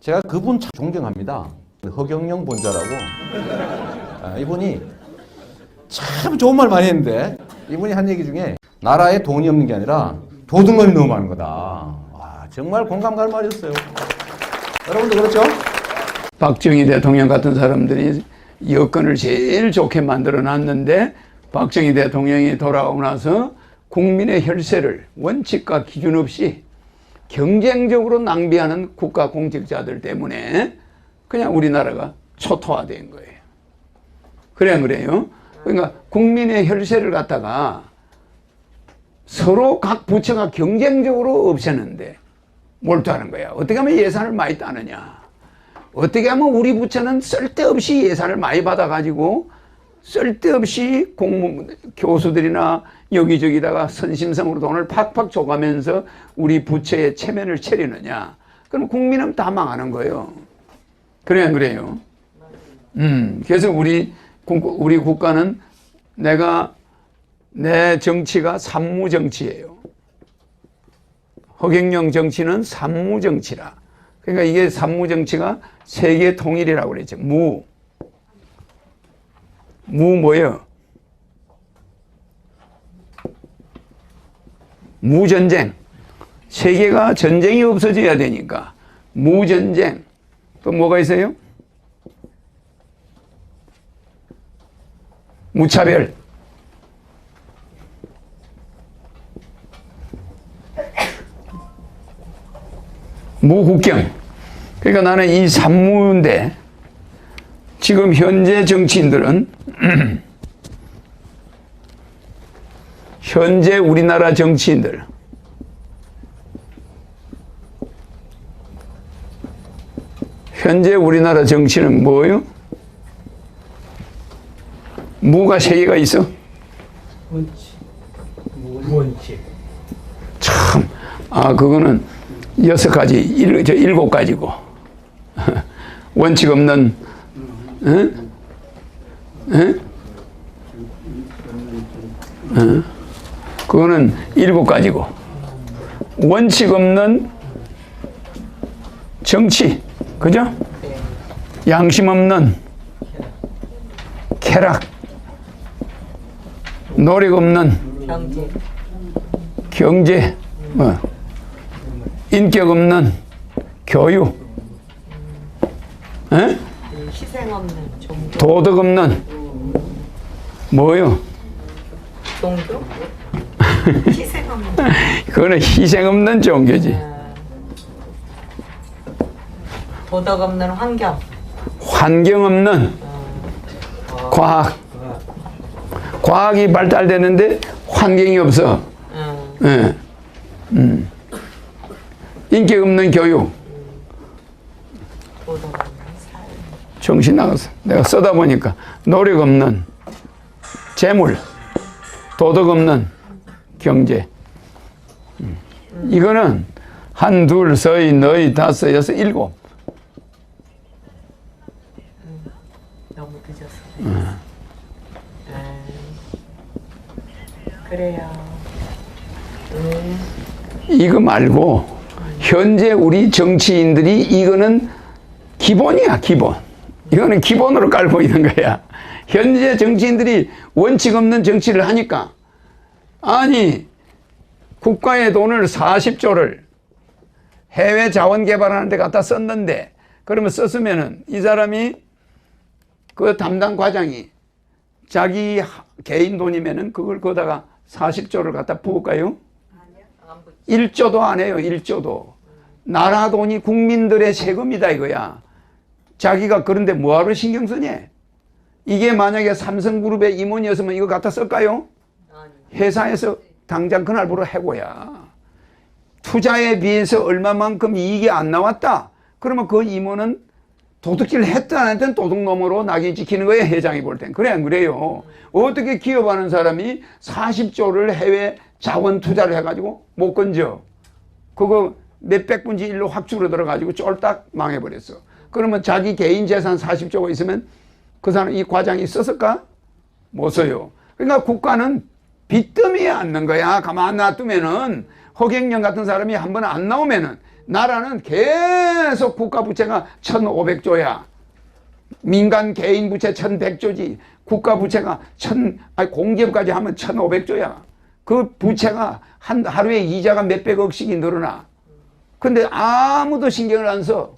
제가 그분 참 존경합니다. 허경영 본자라고. 아, 이분이 참 좋은 말 많이 했는데 이분이 한 얘기 중에 나라에 돈이 없는 게 아니라 도둑놈이 너무 많은 거다. 와, 정말 공감 갈 말이었어요. 여러분도 그렇죠? 박정희 대통령 같은 사람들이 여건을 제일 좋게 만들어 놨는데 박정희 대통령이 돌아오고 나서 국민의 혈세를 원칙과 기준 없이 경쟁적으로 낭비하는 국가 공직자들 때문에 그냥 우리나라가 초토화된 거예요. 그래 안 그래요? 그러니까 국민의 혈세를 갖다가 서로 각 부처가 경쟁적으로 없애는데 몰두하는 거야. 어떻게 하면 예산을 많이 따느냐? 어떻게 하면 우리 부처는 쓸데없이 예산을 많이 받아가지고 쓸데없이 공무 교수들이나 여기저기다가 선심성으로 돈을 팍팍 줘가면서 우리 부처의 체면을 차리느냐? 그럼 국민은 다 망하는 거예요. 그래 안 그래요? 음, 그래서 우리 국- 우리 국가는 내가 내 정치가 산무 정치예요. 허경영 정치는 산무 정치라. 그러니까 이게 산무 정치가 세계 통일이라고 그랬죠. 무. 무 뭐예요? 무전쟁. 세계가 전쟁이 없어져야 되니까 무전쟁. 또 뭐가 있어요? 무차별. 무국경. 그러니까 나는 이 산무인데 지금 현재 정치인들은 현재 우리나라 정치인들 현재 우리나라 정치는 뭐예요? 무가 세 개가 있어. 원칙. 원칙. 참, 아, 그거는 여섯 가지, 일, 저 일곱 가지고. 원칙 없는, 응? 응? 응? 그거는 일곱 가지고. 원칙 없는 정치, 그죠? 양심 없는 쾌락, 노력 없는 경제. 뭐, 인격 없는 교육, 에? 희생 없는 종교. 도덕 없는 뭐요? 종교? 희생 없는. 그거는 희생 없는 종교지. 아, 도덕 없는 환경. 환경 없는 과학. 과학이 발달되는데 환경이 없어. 응. 예. 음. 인격 없는 교육. 도덕 없는 삶. 정신 나갔어. 내가 써다 보니까 노력 없는 재물, 도덕 없는 경제. 음. 이거는 한, 둘, 서이, 너희, 다섯, 여섯, 일곱. 너무 늦었어. 아, 그래요. 음, 이거 말고 현재 우리 정치인들이 이거는 기본이야, 기본. 이거는 기본으로 깔고 있는 거야. 현재 정치인들이 원칙 없는 정치를 하니까 아니 국가의 돈을 40조를 해외 자원 개발하는 데 갖다 썼는데 그러면 썼으면은 이 사람이 그 담당 과장이 자기 하- 개인 돈이면은 그걸 거다가 40조를 갖다 부을까요? 안 붙. 1조도 안 해요, 1조도. 나라 돈이 국민들의 세금이다 이거야. 자기가 그런데 뭐하러 신경 쓰냐? 이게 만약에 삼성그룹의 임원이었으면 이거 갖다 쓸까요? 회사에서 당장 그날부로 해고야. 투자에 비해서 얼마만큼 이익이 안 나왔다. 그러면 그 임원은 도둑질 했다 안 했든 도둑놈으로 낙인 찍히는 거예요. 회장이 볼 땐. 그래 안 그래요? 어떻게 기업하는 사람이 40조를 해외 자원 투자를 해가지고 못 건져. 그거 몇백 분지 일로 확 줄어들어가지고 쫄딱 망해버렸어. 그러면 자기 개인 재산 40조가 있으면 그 사람 이 과장이 썼을까? 못 써요. 그러니까 국가는 빚더미에 앉는 거야. 가만 놔두면은 허경영 같은 사람이 한 번 안 나오면은 나라는 계속 국가 부채가 1,500조야. 민간 개인 부채 1,100조지. 국가 부채가 천, 아니 공기업까지 하면 1,500조야. 그 부채가 한 하루에 이자가 몇백억씩이 늘어나. 근데 아무도 신경을 안 써.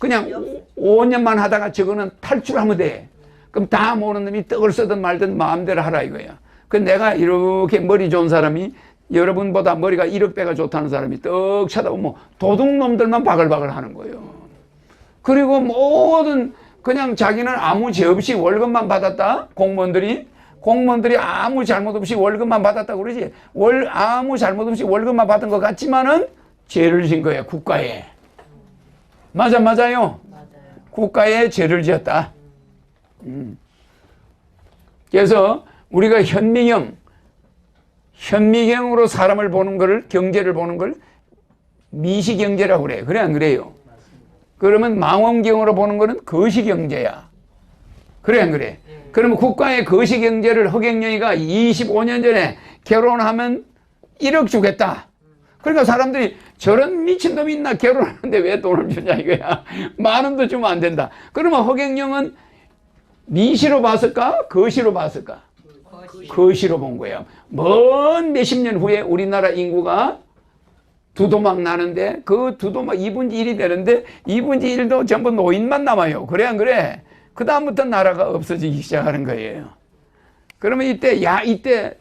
그냥 5년만 하다가 저거는 탈출하면 돼. 그럼 다 모르는 놈이 떡을 쓰든 말든 마음대로 하라 이거야. 그 내가 이렇게 머리 좋은 사람이 여러분보다 머리가 1억 배가 좋다는 사람이 떡 쳐다보면 도둑놈들만 바글바글 하는 거예요. 그리고 모든 그냥 자기는 아무 죄 없이 월급만 받았다 공무원들이 공무원들이 아무 잘못 없이 월급만 받았다 그러지 월 아무 잘못 없이 월급만 받은 것 같지만은 죄를 진 거야 국가에 맞아 맞아요 맞아요. 국가에 죄를 지었다. 음. 그래서 우리가 현미경, 현미경으로 사람을 보는 걸, 경제를 보는 걸 미시경제라고 그래. 그래, 안 그래요? 그러면 망원경으로 보는 거는 거시경제야. 그래, 안 그래? 그러면 국가의 거시경제를 허경영이가 25년 전에 결혼하면 1억 주겠다. 그러니까 사람들이 저런 미친놈이 있나 결혼하는데 왜 돈을 주냐 이거야. 만 원도 주면 안 된다. 그러면 허경영은 미시로 봤을까? 거시로 봤을까? 거시로 본 거야. 먼 몇십 년 후에 우리나라 인구가 두 도막 나는데 그 두 도막 2분지 1이 되는데 2분지 1도 전부 노인만 남아요. 그래 안 그래? 그 다음부터 나라가 없어지기 시작하는 거예요. 그러면 이때 야 이때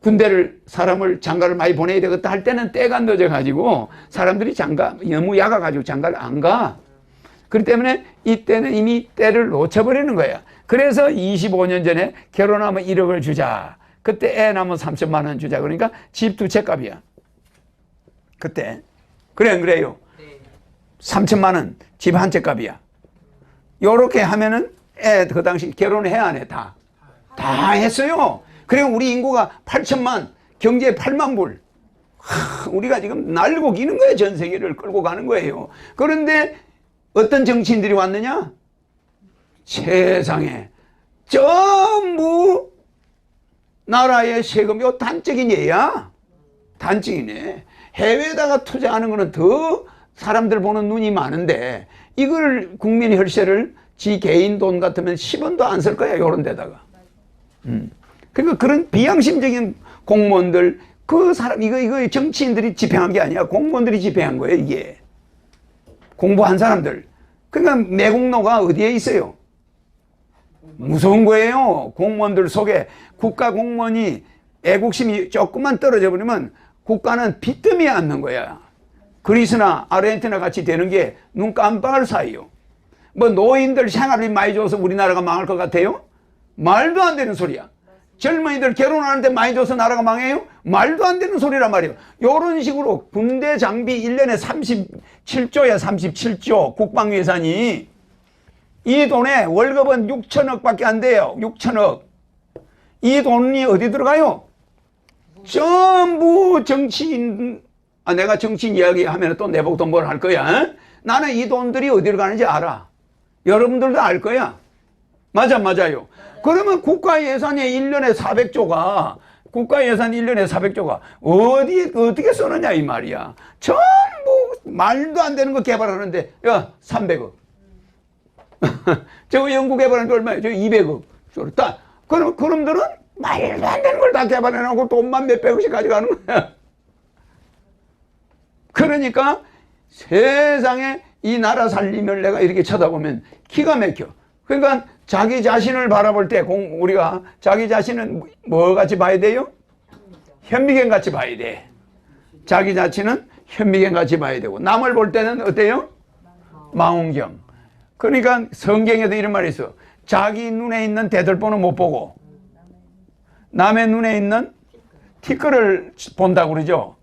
군대를 사람을 장가를 많이 보내야 되겠다 할 때는 때가 늦어 가지고 사람들이 장가 너무 야가 가지고 장가를 안 가. 그렇기 때문에 이때는 이미 때를 놓쳐버리는 거야. 그래서 25년 전에 결혼하면 1억을 주자. 그때 애 낳으면 3천만 원 주자. 그러니까 집 두 채 값이야. 그때. 그래, 안 그래요? 네. 3천만 원, 집 한 채 값이야. 요렇게 하면은 애 그 당시 결혼해야 안 해, 다. 다 했어요. 그리고 우리 인구가 8천만, 경제 8만 불. 하, 우리가 지금 날고 기는 거예요. 전 세계를 끌고 가는 거예요. 그런데 어떤 정치인들이 왔느냐? 세상에 전부 나라의 세금이 단적인 예야. 단적이네. 해외에다가 투자하는 거는 더 사람들 보는 눈이 많은데 이걸 국민 혈세를 지 개인 돈 같으면 10원도 안 쓸 거야. 요런 데다가. 음. 그러니까 그런 비양심적인 공무원들 그 사람 이거 이거 정치인들이 집행한 게 아니야. 공무원들이 집행한 거예요, 이게. 공부한 사람들. 그러니까 매국노가 어디에 있어요? 무서운 거예요. 공무원들 속에 국가 공무원이 애국심이 조금만 떨어져 버리면 국가는 빚더미에 앉는 거야. 그리스나 아르헨티나 같이 되는 게 눈 깜빡할 사이요. 뭐 노인들 생활비 많이 줘서 우리나라가 망할 것 같아요? 말도 안 되는 소리야. 젊은이들 결혼하는데 많이 줘서 나라가 망해요? 말도 안 되는 소리란 말이에요. 요런 식으로 군대 장비 1년에 37조야, 37조. 국방 예산이. 이 돈에 월급은 6천억 밖에 안 돼요. 6천억. 이 돈이 어디 들어가요? 전부 정치인, 아, 내가 정치인 이야기 하면 또또뭘할 거야. 어? 나는 이 돈들이 어디로 가는지 알아. 여러분들도 알 거야. 맞아, 맞아요. 그러면 국가 예산이 1년에 400조가, 국가 예산 1년에 400조가 어디, 어떻게 쓰느냐, 이 말이야. 전부 말도 안 되는 거 개발하는데, 야, 300억. 저거 연구 개발하는데 얼마예요? 저 200억. 저거 다. 그럼, 그놈들은 말도 안 되는 걸 다 개발해 놓고 돈만 몇백억씩 가져가는 거야. 그러니까 세상에 이 나라 살림을 내가 이렇게 쳐다보면 기가 막혀. 그러니까 자기 자신을 바라볼 때 공, 우리가 자기 자신은 뭐 같이 봐야 돼요? 현미경 같이 봐야 돼. 자기 자신은 현미경 같이 봐야 되고 남을 볼 때는 어때요? 망원경. 그러니까 성경에도 이런 말이 있어. 자기 눈에 있는 대들보는 못 보고 남의 눈에 있는 티끌을 본다고 그러죠.